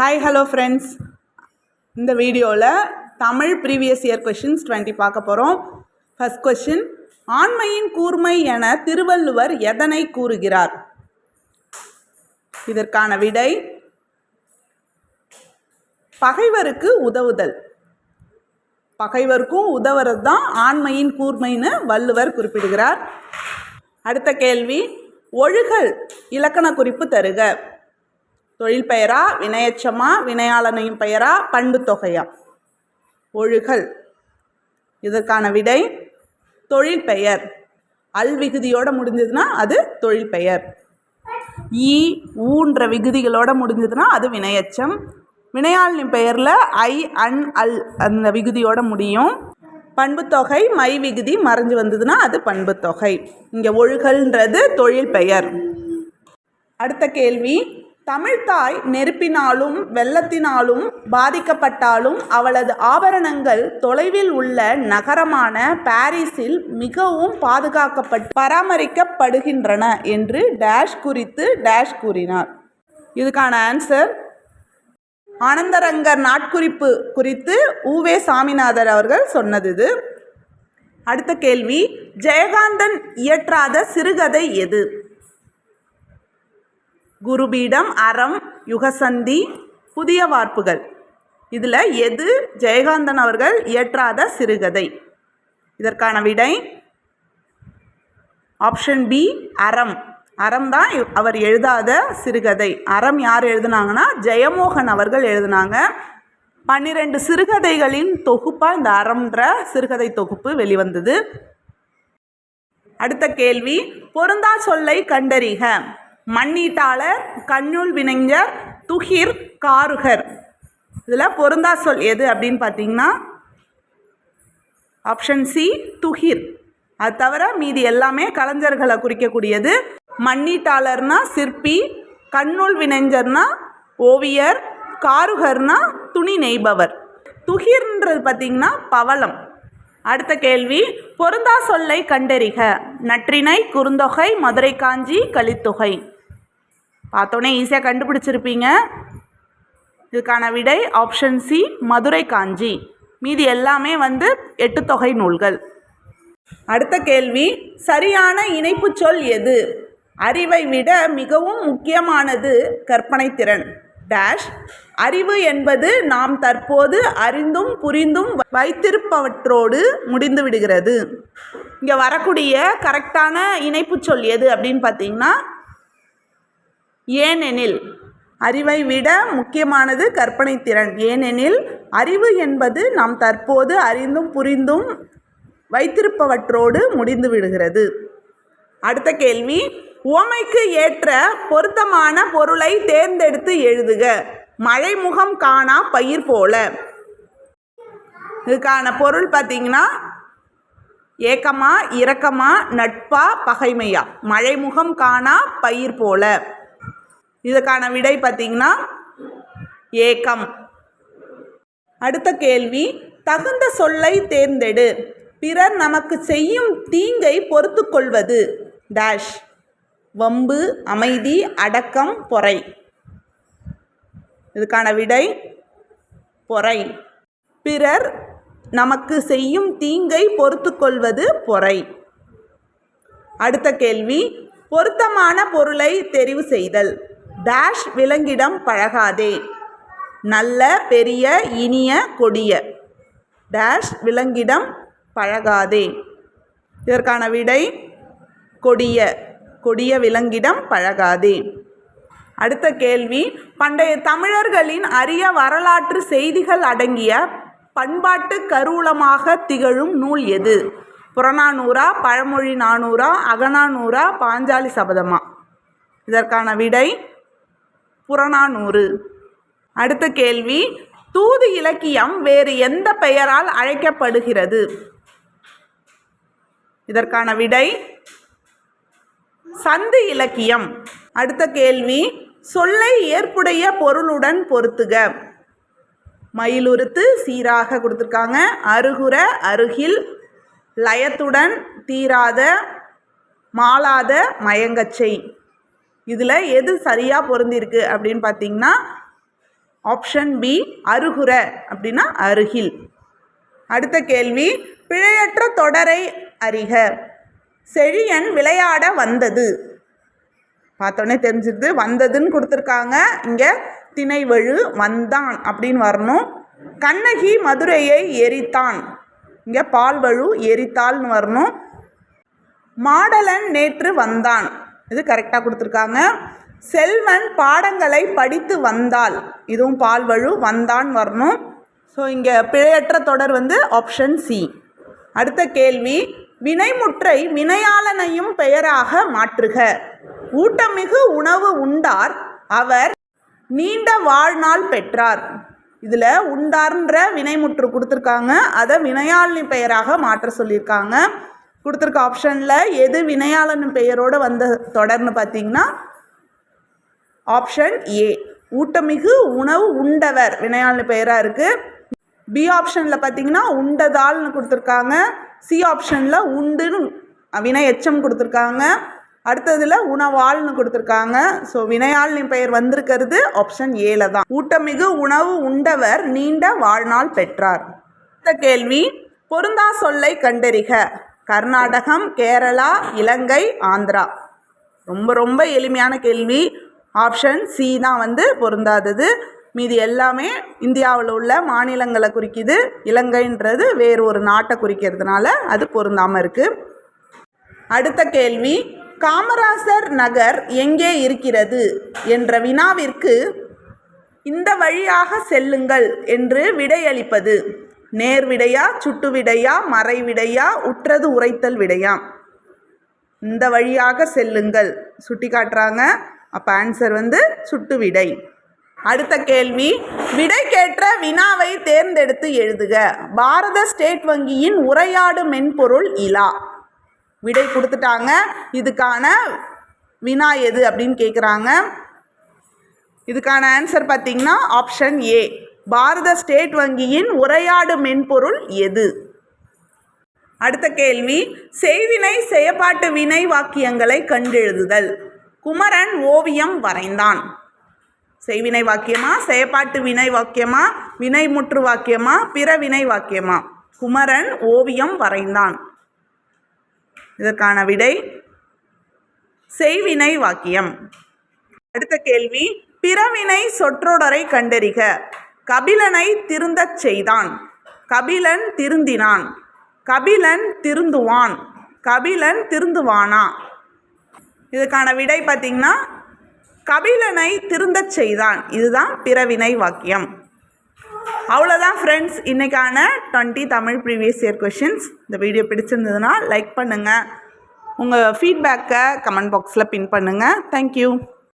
Hi hello friends இந்த வீடியோவில் Tamil previous year questions twenty பார்க்க போகிறோம் ஃபஸ்ட் கொஷின் ஆண்மையின் கூர்மை என திருவள்ளுவர் எதனை கூறுகிறார்? இதற்கான விடை பகைவருக்கு உதவுதல். பகைவருக்கும் உதவுறது தான் ஆண்மையின் கூர்மைன்னு வள்ளுவர் குறிப்பிடுகிறார். அடுத்த கேள்வி ஒழுகல் இலக்கண குறிப்பு தருக. தொழில் பெயரா வினையச்சமா வினையாளனையும் பெயரா பண்பு தொகையா? ஒழுகல். இதற்கான விடை தொழில் பெயர். அல் விகுதியோட முடிஞ்சதுன்னா அது தொழில் பெயர். ஈ ஊன்ற விகுதிகளோட முடிஞ்சதுன்னா அது வினையச்சம். வினையாளின் பெயரில் ஐ அன் அல் அந்த விகுதியோட முடியும். பண்புத்தொகை மை விகுதி மறைஞ்சு வந்ததுன்னா அது பண்புத்தொகை இங்கே ஒழுகல்ன்றது தொழில் பெயர். அடுத்த கேள்வி. தமிழ்தாய் நெருப்பினாலும் வெள்ளத்தினாலும் பாதிக்கப்பட்டாலும் அவளது ஆபரணங்கள் தொலைவில் உள்ள நகரமான பாரிஸில் மிகவும் பாதுகாக்கப்பட்டு பராமரிக்கப்படுகின்றன என்று டேஷ் குறித்து டேஷ் கூறினார். இதுக்கான ஆன்சர் ஆனந்தரங்கர் நாட்குறிப்பு குறித்து உவே சாமிநாதர் அவர்கள் சொன்னது இது அடுத்த கேள்வி ஜெயகாந்தன் இயற்றாத சிறுகதை எது? குருபீடம் அறம் யுகசந்தி புதிய வார்ப்புகள். இதில் எது ஜெயகாந்தன் அவர்கள் இயற்றாத சிறுகதை. இதற்கான விடை ஆப்ஷன் பி அறம். அறம் தான் அவர் எழுதாத சிறுகதை. அறம் யார் எழுதுனாங்கன்னா ஜெயமோகன் அவர்கள் எழுதினாங்க. பன்னிரெண்டு சிறுகதைகளின் தொகுப்பாக இந்த அறம்ன்ற சிறுகதை தொகுப்பு வெளிவந்தது. அடுத்த கேள்வி பொருந்தா சொல்லை கண்டறிக. மண்ணீட்டாளர் கண்ணூல் வினைஞர் துகிர் காருகர். இதில் பொருந்தா சொல் எது அப்படின்னு பார்த்தீங்கன்னா ஆப்ஷன் சி துகிர். அது தவிர மீதி எல்லாமே கலைஞர்களை குறிக்கக்கூடியது. மண்ணீட்டாளர்னா சிற்பி கண்ணூல் வினைஞர்னா ஓவியர் காருகர்னா துணி நெய்பவர். துகிர்ன்றது பார்த்தீங்கன்னா பவளம். அடுத்த கேள்வி பொருந்தா சொல்லை கண்டறிக. நற்றிணை குறுந்தொகை மதுரை காஞ்சி கலித்தொகை. பார்த்தோன்னே ஈஸியாக கண்டுபிடிச்சிருப்பீங்க. இதுக்கான விடை ஆப்ஷன் சி மதுரை காஞ்சி. மீதி எல்லாமே வந்து எட்டு தொகை நூல்கள். அடுத்த கேள்வி சரியான இணைப்புச் சொல் எது? அறிவை விட மிகவும் முக்கியமானது கற்பனை திறன். டேஷ் அறிவு என்பது நாம் தற்போது அறிந்தும் புரிந்தும் வைத்திருப்பவற்றோடு முடிந்து விடுகிறது. இங்கே வரக்கூடிய கரெக்டான இணைப்புச் சொல் எது அப்படின்னு பார்த்தீங்கன்னா ஏனெனில் அறிவை விட முக்கியமானது கற்பனை திறன். ஏனெனில் அறிவு என்பது நாம் தற்போது அறிந்தும் புரிந்தும் வைத்திருப்பவற்றோடு முடிந்து விடுகிறது. அடுத்த கேள்வி. உவமைக்கு ஏற்ற பொருத்தமான பொருளை தேர்ந்தெடுத்து எழுதுக. மழைமுகம் காணா பயிர் போல. இதுக்கான பொருள் பார்த்தீங்கன்னா ஏக்கமா இரக்கமா நட்பா பகைமையா? மழைமுகம் காணா பயிர் போல. இதுக்கான விடை பார்த்தீங்கன்னா ஏக்கம். அடுத்த கேள்வி தகுந்த சொல்லை தேர்ந்தெடு. பிறர் நமக்கு செய்யும் தீங்கை பொறுத்து கொள்வது. டேஷ். வம்பு அமைதி அடக்கம் பொறை. இதுக்கான விடை பொறை. பிறர் நமக்கு செய்யும் தீங்கை பொறுத்து கொள்வது பொறை. அடுத்த கேள்வி பொருத்தமான பொருளை தெரிவு செய்தல். டேஷ் விலங்கிடம் பழகாதே. நல்ல பெரிய இனிய கொடிய. டேஷ் விலங்கிடம் பழகாதே. இதற்கான விடை கொடிய. கொடிய விலங்கிடம் பழகாதே. அடுத்த கேள்வி பண்டைய தமிழர்களின் அரிய வரலாற்று செய்திகள் அடங்கிய பண்பாட்டு கருவூலமாக திகழும் நூல் எது? புறநானூறா பழமொழி நானூறா அகநானூறா பாஞ்சாலி சபதமா? இதற்கான விடை புறநானூறு. அடுத்த கேள்வி தூது இலக்கியம் வேறு எந்த பெயரால் அழைக்கப்படுகிறது? இதற்கான விடை சந்து இலக்கியம். அடுத்த கேள்வி சொல்லை ஏற்புடைய பொருளுடன் பொருத்துக. மயிலுறுத்து சீராக கொடுத்துருக்காங்க. அருகுற அருகில் லயத்துடன் தீராத மாளாத மயங்கச்சை இதில் எது சரியாக பொருந்திருக்கு அப்படின்னு பார்த்தீங்கன்னா ஆப்ஷன் பி அருகுர அப்படின்னா அருகில். அடுத்த கேள்வி பிழையற்ற தொடரை அறிக. செழியன் விளையாட வந்தது. பார்த்தோன்னே தெரிஞ்சிருது வந்ததுன்னு கொடுத்துருக்காங்க. இங்கே திணைவழு வந்தான் அப்படின்னு வரணும். கண்ணகி மதுரையை எரித்தான். இங்கே பால்வழு எரித்தாள்னு வரணும். மாடலன் நேற்று வந்தான். இது கரெக்டாக கொடுத்துருக்காங்க. செல்வன் பாடங்களை படித்து வந்தால் இதுவும் பால்வழு வந்தான் வரணும். ஸோ இங்கே பிழையற்ற தொடர் வந்து ஆப்ஷன் சி அடுத்த கேள்வி வினைமுற்றை வினையாளனையும் பெயராக மாற்றுக. ஊட்டமிகு உணவு உண்டார் அவர் நீண்ட வாழ்நாள் பெற்றார். இதில் உண்டார்ன்ற வினைமுற்று கொடுத்துருக்காங்க. அதை வினையாளனி பெயராக மாற்ற சொல்லியிருக்காங்க. கொடுத்துருக்க ஆப்ஷனில் எது வினையாளன் பெயரோடு வந்த தொடர்னு பார்த்தீங்கன்னா ஆப்ஷன் ஏ ஊட்டமிகு உணவு உண்டவர் வினையாளன் பெயராக இருக்குது பி ஆப்ஷனில் பார்த்தீங்கன்னா உண்டதால்னு கொடுத்துருக்காங்க. சி ஆப்ஷனில் உண்டுன்னு வினை எச்சம் கொடுத்துருக்காங்க. அடுத்ததில் உணவாள்னு கொடுத்துருக்காங்க. ஸோ வினையாளின் பெயர் வந்திருக்கிறது ஆப்ஷன் ஏல தான். ஊட்டமிகு உணவு உண்டவர் நீண்ட வாழ்நாள் பெற்றார். அடுத்த கேள்வி பொருந்தா சொல்லை கண்டறிக. கர்நாடகம் கேரளா இலங்கை ஆந்திரா. ரொம்ப ரொம்ப எளிமையான கேள்வி. ஆப்ஷன் சி தான் வந்து பொருந்தாதது. மீதி எல்லாமே இந்தியாவில் உள்ள மாநிலங்களை குறிக்குது. இலங்கைன்றது வேறு ஒரு நாட்டை குறிக்கிறதுனால அது பொருந்தாமல் இருக்குது அடுத்த கேள்வி காமராசர் நகர் எங்கே இருக்கிறது என்ற வினாவிற்கு இந்த வழியாக செல்லுங்கள் என்று விடையளிப்பது. நேர் விடையா சுட்டு விடையா மறை விடையா உற்றது உரைத்தல் விடையா? இந்த வழியாக செல்லுங்கள். சுட்டி காட்டுறாங்க அப்போ ஆன்சர் வந்து சுட்டு விடை அடுத்த கேள்வி. விடைக்கேற்ற வினாவை தேர்ந்தெடுத்து எழுதுக. பாரத ஸ்டேட் வங்கியின் உரையாடு மென்பொருள் இலா. விடை கொடுத்துட்டாங்க. இதுக்கான வினா எது அப்படின்னு கேட்குறாங்க இதுக்கான ஆன்சர் பார்த்தீங்கன்னா ஆப்ஷன் ஏ பாரத ஸ்டேட் வங்கியின் உரையாடு மென்பொருள் எது? அடுத்த கேள்வி செய்வினை செயப்பாட்டு வினை வாக்கியங்களை கண்டெழுதுதல். குமரன் ஓவியம் வரைந்தான். செய்வினை வாக்கியமா செயப்பாட்டு வினை வாக்கியமா வினைமுற்று வாக்கியமா பிற வினை வாக்கியமா? குமரன் ஓவியம் வரைந்தான். இதற்கான விடை செய்வினை வாக்கியம். அடுத்த கேள்வி பிறவினை சொற்றொடரை கண்டறிக. கபிலனை திருந்தச் செய்தான். கபிலன் திருந்தினான். கபிலன் திருந்துவான். கபிலன் திருந்துவானா? இதுக்கான விடை பார்த்திங்கன்னா கபிலனை திருந்தச் செய்தான். இதுதான் பிறவினை வாக்கியம். அவ்வளோதான் ஃப்ரெண்ட்ஸ் இன்றைக்கான twenty Tamil previous year questions இந்த வீடியோ பிடிச்சிருந்ததுன்னா லைக் பண்ணுங்கள் உங்கள் ஃபீட்பேக்கை கமெண்ட் பாக்ஸில் பின் பண்ணுங்கள் தேங்க்யூ